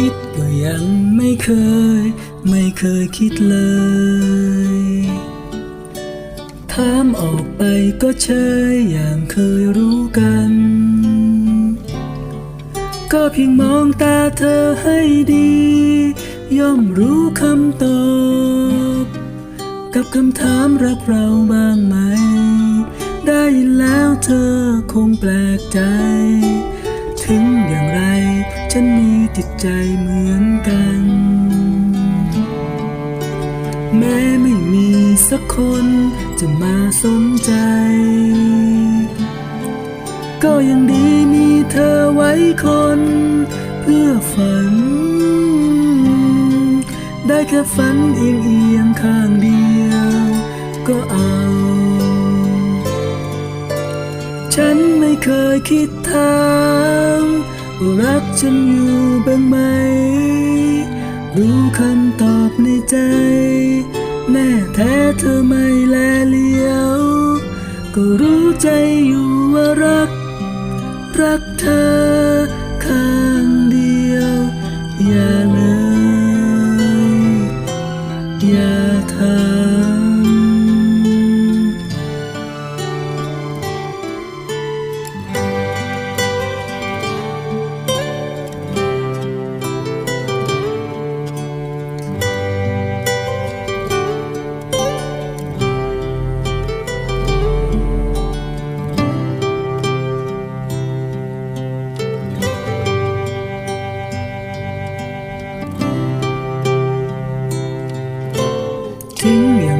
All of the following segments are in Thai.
คิดก็ยังไม่เคย ไม่เคยคิดเลย ถามออกไปก็เชยอย่างเคยรู้กัน ก็เพียงมองตาเธอให้ดี ย่อมรู้คำตอบ กับคำถามรักเราบ้างไหม ได้แล้วเธอคงแปลกใจ ถึงอย่างไร ฉันมีจิตใจเหมือนกัน แม้ไม่มีสักคนจะมาสนใจ ก็ยังดีมีเธอไว้คน เพื่อฝัน ได้แค่ฝันเอียงเอียงๆข้างเดียว ก็เอา ฉันไม่เคยคิดถามว่า รักฉันอยู่บ้างไหม รู้คำตอบในใจ แน่แท้เธอไม่แลเลียว ก็รู้ใจอยู่ว่ารัก รักเธอ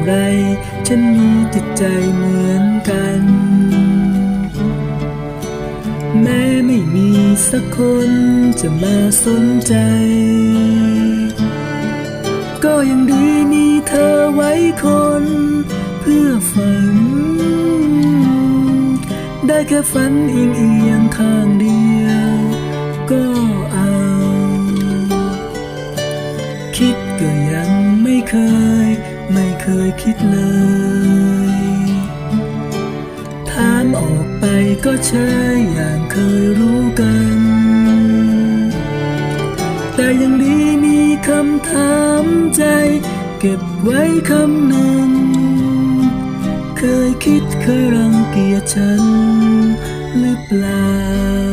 ไร ฉันมีจิตใจเหมือนกัน แม้ไม่มีสักคนจะมาสนใจ ก็ยังดีมีเธอไว้คน เพื่อฝัน ได้แค่ฝันเอียงเอียงข้างเดียว ก็เอา คิดก็ยังไม่เคย ไม่เคยคิดเลย ถามออกไปก็ใช่อย่างเคยรู้กัน แต่ยังดีมีคำถามใจ เก็บไว้คำหนึ่ง เคยคิดเคยรังเกียจฉันหรือเปล่า